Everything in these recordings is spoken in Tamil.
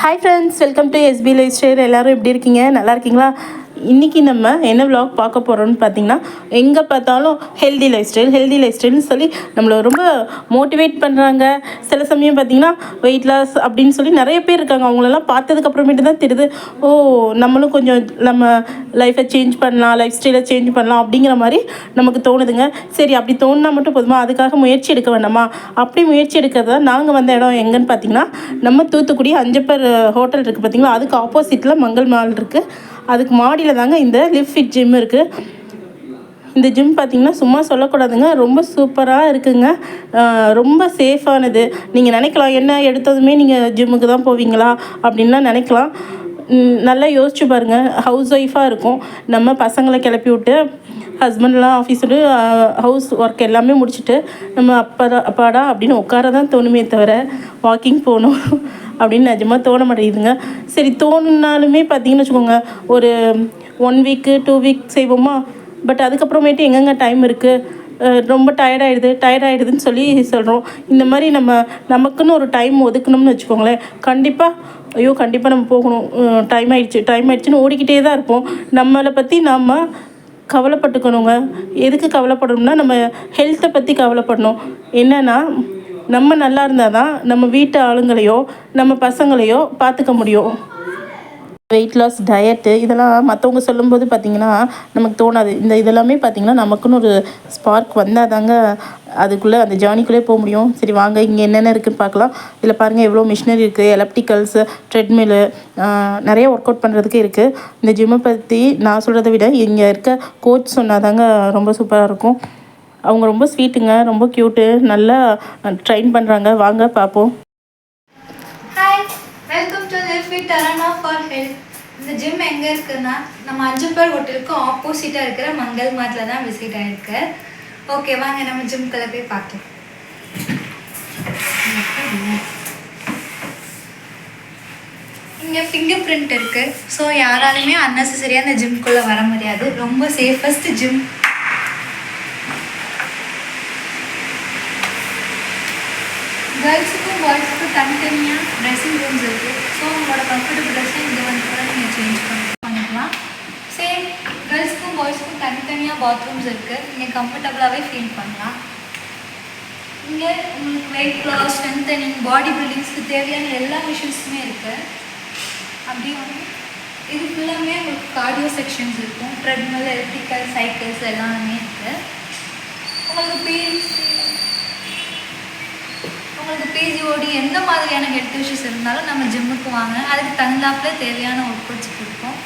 Hi friends welcome to SP life style எல்லோரும் எப்படி இருக்கீங்க? நல்லா இருக்கீங்களா? இன்றைக்கி நம்ம என்ன விளாக் பார்க்க போகிறோம்னு பார்த்தீங்கன்னா எங்கே பார்த்தாலும் healthy life style healthy life ஸ்டைல்னு சொல்லி நம்மளை ரொம்ப மோட்டிவேட் பண்ணுறாங்க சில சமயம் பார்த்தீங்கன்னா வெயிட் லாஸ் அப்படின்னு சொல்லி நிறைய பேர் இருக்காங்க. அவங்களெல்லாம் பார்த்ததுக்கப்புறமேட்டு தான் தெரியுது ஓ நம்மளும் கொஞ்சம் நம்ம லைஃப்பை சேஞ்ச் பண்ணலாம் லைஃப் ஸ்டைலை சேஞ்ச் பண்ணலாம் அப்படிங்கிற மாதிரி நமக்கு தோணுதுங்க. சரி அப்படி தோணுனா மட்டும் போதுமா? அதுக்காக முயற்சி எடுக்க வேண்டாமா? அப்படி முயற்சி எடுக்கிறது தான் நாங்கள் வந்த இடம் எங்கன்னு பார்த்தீங்கன்னா நம்ம தூத்துக்குடி அஞ்சப்பர் ஹோட்டல் இருக்குது பார்த்தீங்களா? அதுக்கு ஆப்போசிட்டில் மங்கள் மால் இருக்குது அதுக்கு மாடியில் தாங்க இந்த லிவ் ஃபிட் ஜிம் இருக்குது இந்த ஜிம் பார்த்தீங்கன்னா சும்மா சொல்லக்கூடாதுங்க. ரொம்ப சூப்பராக இருக்குங்க. ரொம்ப சேஃபானது நீங்கள் நினைக்கலாம் என்ன எடுத்ததுமே நீங்கள் ஜிம்முக்கு தான் போவீங்களா? அப்படின்லாம் நினைக்கலாம். நல்லா யோசிச்சு பாருங்கள் ஹவுஸ் ஒய்ஃபாக இருக்கும். நம்ம பசங்களை கிளப்பி விட்டு ஹஸ்பண்ட்லாம் ஆஃபீஸில் ஹவுஸ் ஒர்க் எல்லாமே முடிச்சுட்டு நம்ம அப்பா அப்பாடா அப்படின்னு உட்கார தான் தோணுமே தவிர வாக்கிங் போகணும். அப்படின்னு நிஜமாக தோண மாட்டேங்குதுங்க. சரி தோணுனாலுமே பார்த்தீங்கன்னு வச்சுக்கோங்க ஒரு ஒன் வீக்கு டூ வீக் செய்வோமா? பட் அதுக்கப்புறமேட்டு எங்கெங்க டைம் இருக்குது ரொம்ப டயர்டாயிடுது டயர்டாயிடுதுன்னு சொல்லி சொல்கிறோம் இந்த மாதிரி நம்ம நமக்குன்னு ஒரு டைம் ஒதுக்கணும்னு வச்சுக்கோங்களேன். கண்டிப்பாக ஐயோ கண்டிப்பாக நம்ம போகணும். டைம் ஆயிடுச்சு டைம் ஆயிடுச்சுன்னு ஓடிக்கிட்டே தான் இருப்போம். நம்மளை பற்றி நம்ம கவலைப்பட்டுக்கணுங்க. எதுக்கு கவலைப்படணும்னா நம்ம ஹெல்த்தை பற்றி கவலைப்படணும். என்னென்னா நம்ம நல்லா இருந்தால் தான் நம்ம வீட்டு ஆளுங்களையோ நம்ம பசங்களையோ பார்த்துக்க முடியும். வெயிட் லாஸ் டயட்டு இதெல்லாம் மற்றவங்க சொல்லும்போது பார்த்திங்கன்னா நமக்கு தோணாது. இந்த இதெல்லாமே பார்த்திங்கன்னா நமக்குன்னு ஒரு ஸ்பார்க் வந்தால் தாங்க அதுக்குள்ளே அந்த ஜேர்னிக்குள்ளே போக முடியும். சரி வாங்க இங்கே என்னென்ன இருக்குதுன்னு பார்க்கலாம். இதில் பாருங்கள் எவ்வளோ மிஷினரி இருக்குது எலக்ட்ரிக்கல்ஸு ட்ரெட்மில்லு நிறைய ஒர்க் அவுட் பண்ணுறதுக்கு இருக்குது இந்த ஜிம்மை பற்றி நான் சொல்கிறத விட இங்கே இருக்க கோச் சொன்னால் தாங்க ரொம்ப சூப்பராக இருக்கும். அவங்க ரொம்ப ஸ்வீட்டுங்க ரொம்ப க்யூட்டு நல்லா ட்ரெயின் பண்ணுறாங்க வாங்க பார்ப்போம் hi welcome to live for health இந்த ஜிம் எங்கே இருக்குன்னா நம்ம அஞ்சம்பர் ஹோட்டலுக்கு ஆப்போசிட்டாக இருக்கிற மங்கள் மாட்டில் தான் விசிட் ஆகிருக்கு ஓகே வாங்க நம்ம ஜிம்குள்ளே போய் பார்க்கலாம். இங்கே ஃபிங்கர் பிரிண்ட் இருக்குது ஸோ யாராலுமே அன்னெசரியாக அந்த ஜிம்குள்ளே வர முடியாது. ரொம்ப சேஃபஸ்ட் ஜிம் கேர்ள்ஸுக்கும் பாய்ஸுக்கும் தனித்தனியாக ட்ரெஸ்ஸிங் ரூம்ஸ் இருக்குது ஸோ உங்களோட கம்ஃபர்டபுள் ட்ரெஸ்ஸை இங்கே வந்து கூட நீங்கள் சேஞ்ச் பண்ணி பண்ணிக்கலாம் சேம் கேர்ள்ஸுக்கும் பாய்ஸுக்கும் தனித்தனியாக பாத்ரூம்ஸ் இருக்குது நீங்கள் கம்ஃபர்டபுளாகவே ஃபீல் பண்ணலாம். இங்கே உங்களுக்கு வெயிட் லாஸ் ஸ்ட்ரென்தனிங் பாடி பில்டிங்ஸ்க்கு தேவையான எல்லா மிஷின்ஸுமே இருக்குது அப்படி வந்து இது ஃபுல்லாமே உங்களுக்கு கார்டியோ செக்ஷன்ஸ் இருக்கும். ட்ரெட்மில் எலக்ட்ரிக்கல் சைக்கிள்ஸ் எல்லாமே இருக்குது உங்களுக்கு பீரியட்ஸ் உங்களுக்கு பிஜிஓடி எந்த மாதிரியான ஹெல்த் இஷ்யூஸ் இருந்தாலும் நம்ம ஜிம்முக்கு வாங்க. அதுக்கு தகுந்தாப்புல தேவையான ஒர்க் அவுட்ஸ் கொடுப்போம்.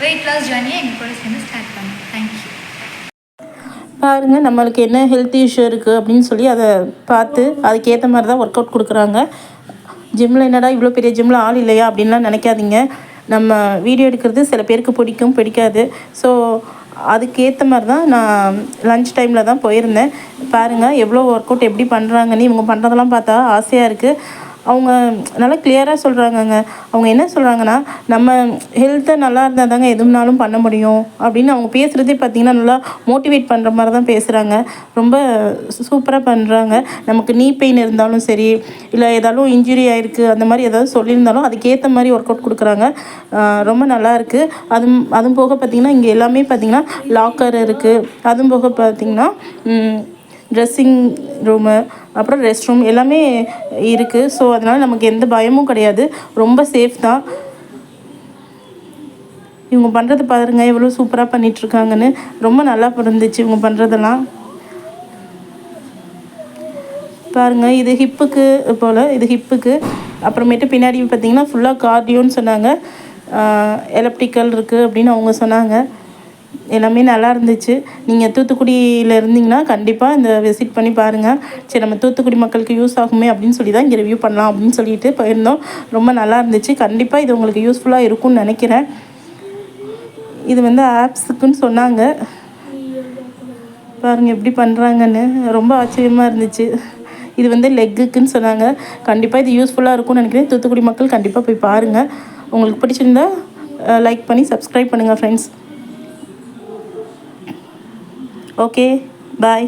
வெயிட் லாஸ் ஜர்னியை எங்கள் கூட சேர்ந்து ஸ்டார்ட் பண்ணுவோம் தேங்க்யூ பாருங்கள் நம்மளுக்கு என்ன ஹெல்த் இஷ்யூ இருக்குது அப்படின்னு சொல்லி அதை பார்த்து அதுக்கேற்ற மாதிரி தான் ஒர்க் அவுட் கொடுக்குறாங்க ஜிம்மில் என்னடா இவ்வளோ பெரிய ஜிம்மில் ஆள் இல்லையா அப்படின்லாம் நினைக்காதீங்க. நம்ம வீடியோ எடுக்கிறது சில பேருக்கு பிடிக்கும் பிடிக்காது. ஸோ அதுக்கேற்ற மாதிரி தான் நான் லஞ்ச் டைமில் தான் போயிருந்தேன். பாருங்கள் எவ்வளோ ஒர்க் அவுட் எப்படி பண்ணுறாங்கன்னு இவங்க பண்ணுறதெல்லாம் பார்த்தா ஆசையாக இருக்குது அவங்க நல்லா கிளியராக சொல்கிறாங்கங்க அவங்க என்ன சொல்கிறாங்கன்னா நம்ம ஹெல்த்தை நல்லா இருந்தால் தாங்க எதுனாலும் பண்ண முடியும் அப்படின்னு அவங்க பேசுகிறதே பார்த்திங்கன்னா நல்லா மோட்டிவேட் பண்ணுற மாதிரி தான் பேசுகிறாங்க ரொம்ப சூப்பராக பண்ணுறாங்க நமக்கு நீ பெயின் இருந்தாலும் சரி இல்லை ஏதாலும் இன்ஜுரி ஆகிருக்கு அந்த மாதிரி ஏதாவது சொல்லியிருந்தாலும் அதுக்கேற்ற மாதிரி ஒர்க் அவுட் கொடுக்குறாங்க ரொம்ப நல்லா இருக்குது அதுவும் அதுவும் போக பார்த்திங்கன்னா இங்கே எல்லாமே பார்த்திங்கன்னா லாக்கர் இருக்குது அதுவும் போக பார்த்திங்கன்னா ட்ரெஸ்ஸிங் ரூமு அப்புறம் ரெஸ்ட் ரூம் எல்லாமே இருக்குது ஸோ அதனால் நமக்கு எந்த பயமும் கிடையாது. ரொம்ப சேஃப் தான். இவங்க பண்ணுறது பாருங்க எவ்வளோ சூப்பராக பண்ணிகிட்ருக்காங்கன்னு ரொம்ப நல்லா இருந்துச்சு இவங்க பண்ணுறதெல்லாம் பாருங்கள் இது ஹிப்புக்கு போல் இது ஹிப்புக்கு அப்புறமேட்டு பின்னாடி பார்த்திங்கன்னா ஃபுல்லாக கார்டியோன்னு சொன்னாங்க. எலப்டிக்கல் இருக்குது அப்படின்னு அவங்க சொன்னாங்க. எல்லாமே நல்லா இருந்துச்சு. நீங்கள் தூத்துக்குடியில் இருந்தீங்கன்னா கண்டிப்பாக இந்த விசிட் பண்ணி பாருங்கள் சரி நம்ம தூத்துக்குடி மக்களுக்கு யூஸ் ஆகுமே அப்படின்னு சொல்லி தான் இங்கே ரிவ்யூ பண்ணலாம் அப்படின்னு சொல்லிட்டு போயிருந்தோம். ரொம்ப நல்லா இருந்துச்சு. கண்டிப்பாக இது உங்களுக்கு யூஸ்ஃபுல்லாக இருக்கும்னு நினைக்கிறேன். இது வந்து ஆப்ஸுக்குன்னு சொன்னாங்க. பாருங்கள் எப்படி பண்ணுறாங்கன்னு ரொம்ப ஆச்சரியமாக இருந்துச்சு. இது வந்து லெக்குக்குன்னு சொன்னாங்க. கண்டிப்பாக இது யூஸ்ஃபுல்லாக இருக்கும்னு நினைக்கிறேன். தூத்துக்குடி மக்கள் கண்டிப்பாக போய் பாருங்கள் உங்களுக்கு பிடிச்சிருந்தா லைக் பண்ணி சப்ஸ்கிரைப் பண்ணுங்கள் ஃப்ரெண்ட்ஸ் ஓகே பாய்